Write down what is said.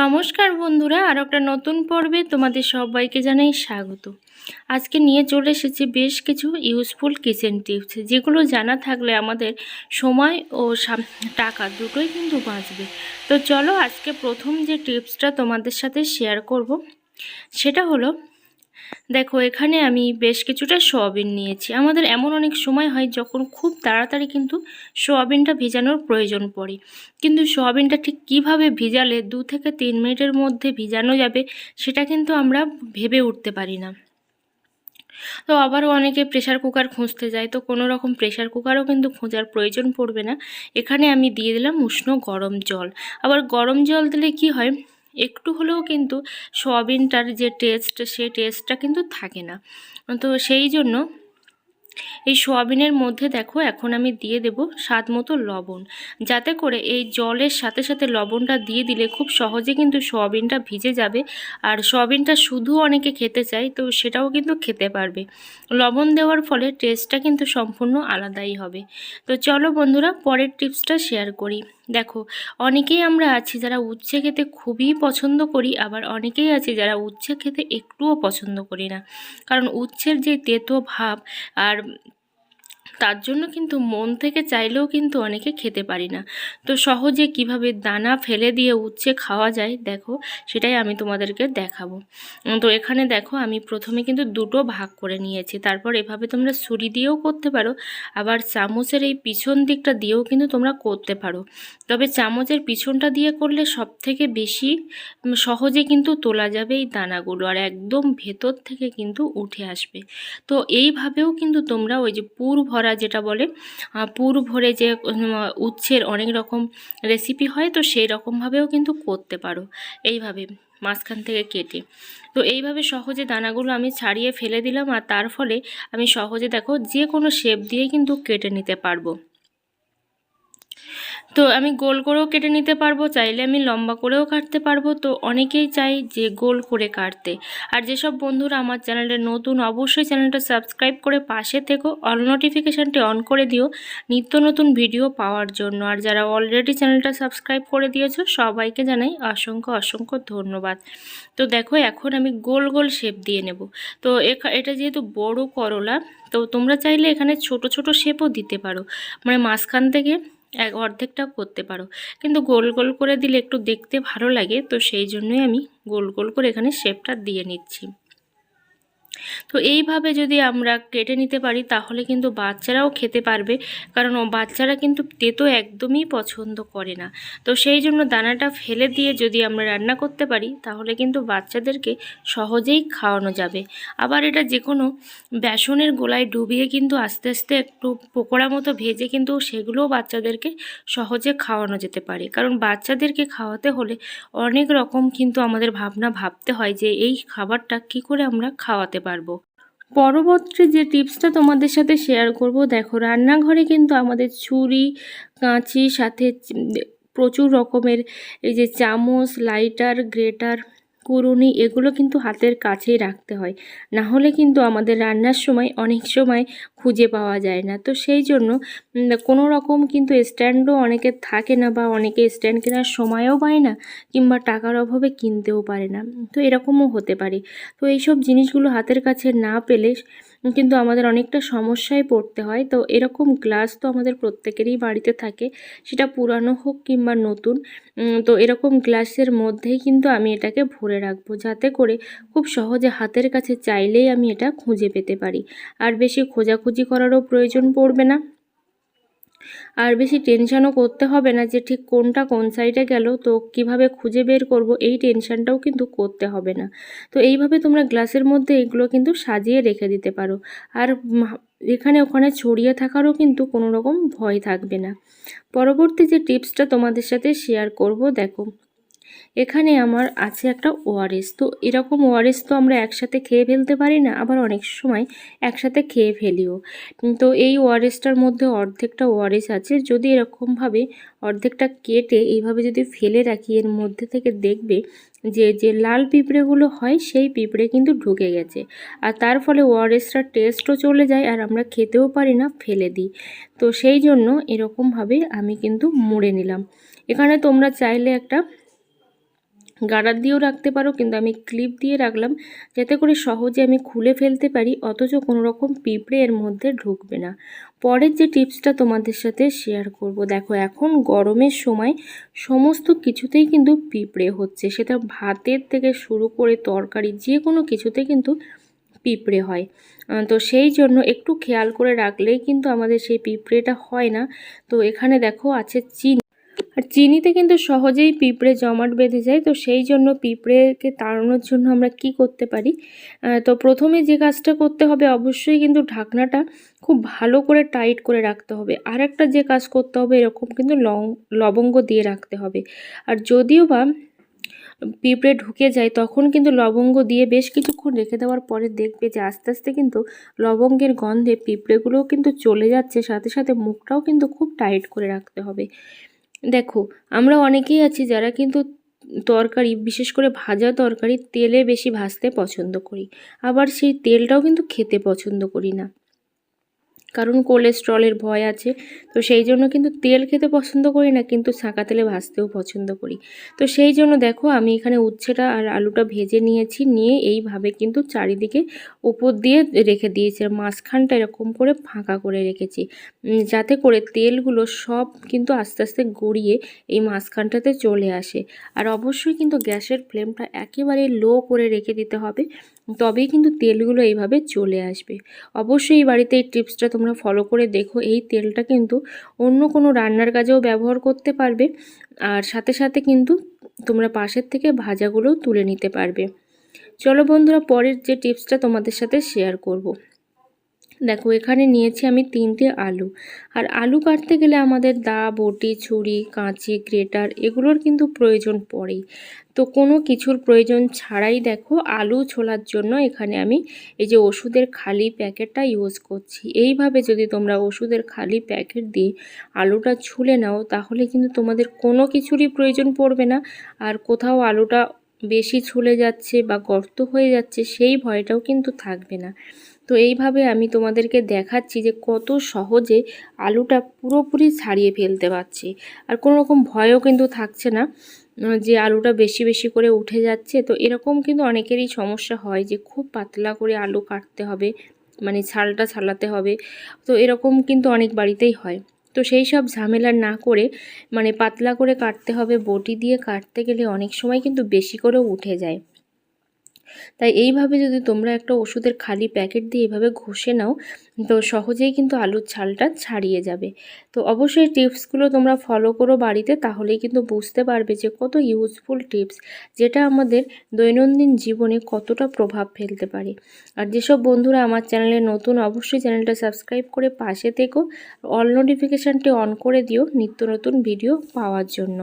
নমস্কার বন্ধুরা আর একটা নতুন পর্বে তোমাদের সবাইকে জানাই স্বাগত। আজকে নিয়ে চলে এসেছি বেশ কিছু ইউজফুল কিচেন টিপস যেগুলো জানা থাকলে আমাদের সময় ও টাকা দুটোই কিন্তু বাঁচবে। তো চলো আজকে প্রথম যে টিপসটা তোমাদের সাথে শেয়ার করব, সেটা হলো দেখো, এখানে আমি বেশ কিছুটা সোয়াবিন নিয়েছি। আমাদের এমন অনেক সময় হয় যখন খুব তাড়াতাড়ি কিন্তু সোয়াবিনটা ভিজানোর প্রয়োজন পড়ে। কিন্তু সোয়াবিনটা ঠিক কীভাবে ভিজালে দু থেকে তিন মিনিটের মধ্যে ভিজানো যাবে সেটা কিন্তু আমরা ভেবে উঠতে পারি না। তো আবারও অনেকে প্রেশার কুকার খুঁজতে যায়, তো কোনো রকম প্রেশার কুকারও কিন্তু খোঁজার প্রয়োজন পড়বে না। এখানে আমি দিয়ে দিলাম উষ্ণ গরম জল। আবার গরম জল দিলে কি হয়? একটু হলেও কিন্তু সোয়াবিনটার যে টেস্ট, সে টেস্টটা কিন্তু থাকে না। তো সেই জন্য এই সোয়াবিনের মধ্যে দেখো এখন আমি দিয়ে দেব স্বাদ মতো লবণ। যাতে করে এই জলের সাথে সাথে লবণটা দিয়ে দিলে খুব সহজে কিন্তু সোয়াবিনটা ভিজে যাবে। আর সোয়াবিনটা শুধু অনেকে খেতে চায়, তো সেটাও কিন্তু খেতে পারবে। লবণ দেওয়ার ফলে টেস্টটা কিন্তু সম্পূর্ণ আলাদাই হবে। তো চলো বন্ধুরা, পরের টিপসটা শেয়ার করি। দেখো, অনেকেই আমরা আছি যারা উচ্ছে খেতে খুবই পছন্দ করি, আবার অনেকেই আছে যারা উচ্ছে খেতে একটুও পছন্দ করি না। কারণ উচ্ছের যে তেতো ভাব আর তার জন্য কিন্তু মন থেকে চাইলেও কিন্তু অনেকে খেতে পারি না। তো সহজে কীভাবে দানা ফেলে দিয়ে উচ্ছে খাওয়া যায়, দেখো, সেটাই আমি তোমাদেরকে দেখাবো। তো এখানে দেখো, আমি প্রথমে কিন্তু দুটো ভাগ করে নিয়েছি। তারপর এভাবে তোমরা ছুরি দিয়েও করতে পারো, আবার চামচের এই পিছন দিকটা দিয়েও কিন্তু তোমরা করতে পারো। তবে চামচের পিছনটা দিয়ে করলে সব থেকে বেশি সহজে কিন্তু তোলা যাবে এই দানাগুলো, আর একদম ভেতর থেকে কিন্তু উঠে আসবে। তো এইভাবেও কিন্তু তোমরা ওই যে পুর যেটা বলে পুর ভরে যে উচ্ছের অনেক রকম রেসিপি হয়, তো সেই রকমভাবেও কিন্তু করতে পারো। এইভাবে মাঝখান থেকে কেটে। তো এইভাবে সহজে দানাগুলো আমি ছাড়িয়ে ফেলে দিলাম, আর তার ফলে আমি সহজে দেখো যে কোনো শেপ দিয়ে কিন্তু কেটে নিতে পারব। তো আমি গোল করেও কেটে নিতে পারব, চাইলে আমি লম্বা করেও কাটতে পারব। তো অনেকেই চাই যে গোল করে কাটতে। আর যেসব বন্ধুরা আমার চ্যানেলে নতুন, অবশ্যই চ্যানেলটা সাবস্ক্রাইব করে পাশে থেকো। অল নোটিফিকেশানটি অন করে দিও নিত্য নতুন ভিডিও পাওয়ার জন্য। আর যারা অলরেডি চ্যানেলটা সাবস্ক্রাইব করে দিয়েছ, সবাইকে জানাই অসংখ্য অসংখ্য ধন্যবাদ। তো দেখো, এখন আমি গোল গোল শেপ দিয়ে নেব। তো এটা যেহেতু বড় করলা, তো তোমরা চাইলে এখানে ছোট ছোট শেপও দিতে পারো। মানে মাঝখান থেকে এক অর্ধেকটাও করতে পারো। কিন্তু গোল গোল করে দিলে একটু দেখতে ভালো লাগে, তো সেই জন্যই আমি গোল গোল করে এখানে শেপটা দিয়ে নিচ্ছি। তো এইভাবে যদি আমরা কেটে নিতে পারি, তাহলে কিন্তু বাচ্চারাও খেতে পারবে। কারণ বাচ্চারা কিন্তু তেতো একদমই পছন্দ করে না। তো সেই জন্য দানাটা ফেলে দিয়ে যদি আমরা রান্না করতে পারি, তাহলে কিন্তু বাচ্চাদেরকে সহজেই খাওয়ানো যাবে। আবার এটা যে কোনো বেসনের গোলায় ডুবিয়ে কিন্তু আস্তে আস্তে একটু পকোড়া মতো ভেজে কিন্তু সেগুলোও বাচ্চাদেরকে সহজে খাওয়ানো যেতে পারে। কারণ বাচ্চাদেরকে খাওয়াতে হলে অনেক রকম কিন্তু আমাদের ভাবনা ভাবতে হয় যে, এই খাবারটা কি করে আমরা খাওয়াতে পারব। পরবর্তী যে টিপসটা তোমাদের সাথে শেয়ার করব, দেখো রান্নাঘরে কিন্তু আমাদের ছুরি, কাঁচি, সাথে প্রচুর রকমের এই যে চামচ লাইটার গ্রেটার কুরুনি এগুলো কিন্তু হাতের কাছেই রাখতে হয়। না হলে কিন্তু আমাদের রান্নার সময় অনেক সময় খুঁজে পাওয়া যায় না। তো সেই জন্য কোনো রকম কিন্তু স্ট্যান্ডও অনেকে থাকে না বা অনেকে স্ট্যান্ড কেনার সময়ও পায় না কিংবা টাকার অভাবে কিনতেও পারে না। তো এরকমও হতে পারে। তো এইসব জিনিসগুলো হাতের কাছে না পেলে কিন্তু আমাদের অনেকটা সমস্যায় পড়তে হয়। তো এরকম গ্লাস তো আমাদের প্রত্যেকেরই বাড়িতে থাকে, সেটা পুরানো হোক কিংবা নতুন তো এরকম গ্লাসের মধ্যেই কিন্তু আমি এটাকে ভরে রাখব, যাতে করে খুব সহজে হাতের কাছে চাইলেই আমি এটা খুঁজে পেতে পারি। আর বেশি খোঁজাখুঁজি করারও প্রয়োজন পড়বে না। আর বেশি টেনশানও করতে হবে না যে ঠিক কোনটা কোন সাইডে গেল, তো কীভাবে খুঁজে বের করব এই টেনশানটাও কিন্তু করতে হবে না। তো এইভাবে তোমরা গ্লাসের মধ্যে এগুলো কিন্তু সাজিয়ে রেখে দিতে পারো। আর এখানে ওখানে ছড়িয়ে থাকারও কিন্তু কোনো রকম ভয় থাকবে না। পরবর্তী যে টিপসটা তোমাদের সাথে শেয়ার করব, দেখো। এখানে আমার আছে একটা ওআরএস তো এরকম ওআরএস তো আমরা একসাথে খেয়ে ফেলতে পারি না, আবার অনেক সময় একসাথে খেয়ে ফেলিও। তো এই ওআরএসটার মধ্যে অর্ধেকটা ওআরএস আছে। যদি এরকমভাবে অর্ধেকটা কেটে এইভাবে যদি ফেলে রাখি, এর মধ্যে থেকে দেখবে যে যে লাল পিঁপড়েগুলো হয়, সেই পিঁপড়ে কিন্তু ঢুকে গেছে। আর তার ফলে ওআরএসটার টেস্টও চলে যায়, আর আমরা খেতেও পারি না, ফেলে দিই। তো সেই জন্য এরকমভাবে আমি কিন্তু মুড়ে নিলাম। এখানে তোমরা চাইলে একটা গার্ডার দিয়েও রাখতে পারো, কিন্তু আমি ক্লিপ দিয়ে রাখলাম যাতে করে সহজে আমি খুলে ফেলতে পারি, অথচ কোনো রকম পিঁপড়ে এর মধ্যে ঢুকবে না। পরের যে টিপসটা তোমাদের সাথে শেয়ার করব, দেখো এখন গরমের সময় সমস্ত কিছুতেই কিন্তু পিঁপড়ে হচ্ছে। সেটা ভাতের থেকে শুরু করে তরকারি যে কোনো কিছুতে কিন্তু পিঁপড়ে হয়। তো সেই জন্য একটু খেয়াল করে রাখলেই কিন্তু আমাদের সেই পিঁপড়েটা হয় না। তো এখানে দেখো আছে চিনি। আর চিনিতে কিন্তু সহজেই পিঁপড়ে জমাট বেঁধে যায়, তো সেই জন্য পিঁপড়েকে তাড়ানোর জন্য আমরা কি করতে পারি? তো প্রথমে যে কাজটা করতে হবে অবশ্যই কিন্তু ঢাকনাটা খুব ভালো করে টাইট করে রাখতে হবে। আর একটা যে কাজ করতে হবে এরকম কিন্তু লং, লবঙ্গ দিয়ে রাখতে হবে। আর যদিও বা পিঁপড়ে ঢুকে যায়, তখন কিন্তু লবঙ্গ দিয়ে বেশ কিছুক্ষণ রেখে দেওয়ার পরে দেখবে যে আস্তে আস্তে কিন্তু লবঙ্গের গন্ধে পিঁপড়েগুলোও কিন্তু চলে যাচ্ছে, সাথে সাথে মুখটাও কিন্তু খুব টাইট করে রাখতে হবে। দেখো, আমরা অনেকেই আছি যারা কিন্তু তরকারি, বিশেষ করে ভাজা তরকারি তেলে বেশি ভাজতে পছন্দ করি। আবার সেই তেলটাও কিন্তু খেতে পছন্দ করি না। কারণ কোলেস্ট্রলের ভয় আছে। তো সেই জন্য কিন্তু তেল খেতে পছন্দ করি না, কিন্তু ছাঁকা তেলে ভাজতেও পছন্দ করি। তো সেই জন্য দেখো, আমি এখানে উচ্ছেটা আর আলুটা ভেজে নিয়েছি, নিয়ে এইভাবে কিন্তু চারিদিকে উপর দিয়ে রেখে দিয়েছি। আর মাঝখানটা এরকম করে ফাঁকা করে রেখেছি। যাতে করে তেলগুলো সব কিন্তু আস্তে আস্তে গড়িয়ে এই মাঝখানটাতে চলে আসে। আর অবশ্যই কিন্তু গ্যাসের ফ্লেমটা একেবারে লো করে রেখে দিতে হবে। তবেই কিন্তু তেলগুলো এইভাবে চলে আসবে। অবশ্যই এই বাড়িতে এই টিপসটা তোমরা ফলো করে দেখো। এই তেলটা কিন্তু অন্য কোনো রান্নার কাজেও ব্যবহার করতে পারবে। আর সাথে সাথে কিন্তু তোমরা পাশের থেকে ভাজাগুলোও তুলে নিতে পারবে। চলো বন্ধুরা, পরের যে টিপসটা তোমাদের সাথে শেয়ার করব। দেখো, এখানে নিয়েছি আমি তিনটে আলু। আর আলু কাটতে গেলে আমাদের দা, বটি, ছুরি, কাঁচি, গ্রেটার এগুলোর কিন্তু প্রয়োজন পড়েই। তো কোনো কিছুর প্রয়োজন ছাড়াই দেখো, আলু ছোলার জন্য এখানে আমি এই যে ওষুধের খালি প্যাকেটটা ইউজ করছি। এইভাবে যদি তোমরা ওষুধের খালি প্যাকেট দিয়ে আলুটা ছুলে নাও, তাহলে কিন্তু তোমাদের কোনো কিছুরই প্রয়োজন পড়বে না। আর কোথাও আলুটা বেশি ছুলে যাচ্ছে বা গর্ত হয়ে যাচ্ছে, সেই ভয়টাও কিন্তু থাকবে না। তো এইভাবে আমি তোমাদেরকে দেখাচ্ছি যে কত সহজে আলুটা পুরোপুরি ছাড়িয়ে ফেলতে পারছি। আর কোনো রকম ভয়ও কিন্তু থাকছে না যে আলুটা বেশি বেশি করে উঠে যাচ্ছে। তো এরকম কিন্তু অনেকেরই সমস্যা হয় যে খুব পাতলা করে আলু কাটতে হবে মানে ছালটা ছালাতে হবে। তো এরকম কিন্তু অনেক বাড়িতেই হয়। তো সেই সব ঝামেলা না করে মানে পাতলা করে কাটতে হবে, বটি দিয়ে কাটতে গেলে অনেক সময় কিন্তু বেশি করেও উঠে যায়। তাই এইভাবে যদি তোমরা একটা ওষুধের খালি প্যাকেট দিয়ে এভাবে ঘষে নাও, তো সহজেই কিন্তু আলুর ছালটা ছাড়িয়ে যাবে। তো অবশ্যই টিপসগুলো তোমরা ফলো করো বাড়িতে, তাহলেই কিন্তু বুঝতে পারবে যে কত ইউজফুল টিপস, যেটা আমাদের দৈনন্দিন জীবনে কতটা প্রভাব ফেলতে পারে। আর যেসব বন্ধুরা আমার চ্যানেলে নতুন, অবশ্যই চ্যানেলটা সাবস্ক্রাইব করে পাশে থেকো অল নোটিফিকেশানটি অন করে দিও নিত্য নতুন ভিডিও পাওয়ার জন্য।